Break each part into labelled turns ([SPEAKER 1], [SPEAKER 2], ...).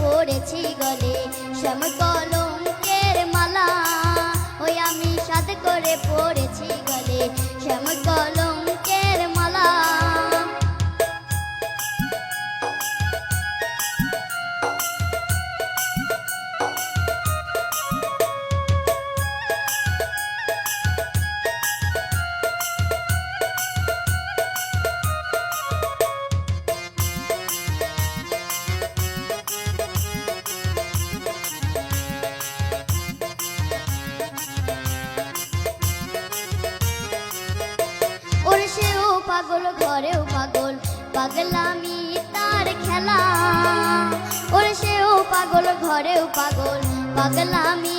[SPEAKER 1] পড়েছি গলে শ্যাম কলঙ্কের মালা। ওই আমি সাদ করে পড়েছি পাগল পাগলামি তার খেলা। ওর সেও পাগল ঘরেও পাগল পাগলামি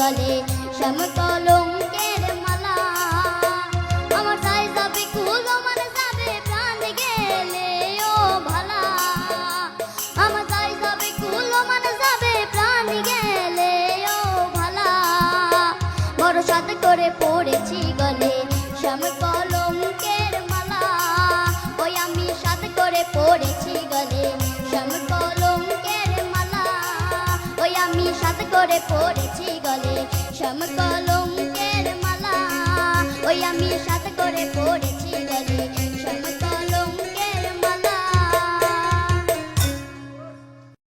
[SPEAKER 1] গলে শ্যাম কলঙ্কের মালা। আমার তাই যাবে কুল, আমার যাবে প্রাণ গেলে ও ভালা। আমার তাই যাবে যাবে প্রাণ গেলে ও ভালা। বড় করে পড়েছি গলে মালা। ওই আমি করে পড়েছি গলে শ্যাম কলঙ্কের মালা। ওই আমি করে পড়েছি গলে শ্যাম কলঙ্কের মালা। ওই আমি সাথে করে পড়ে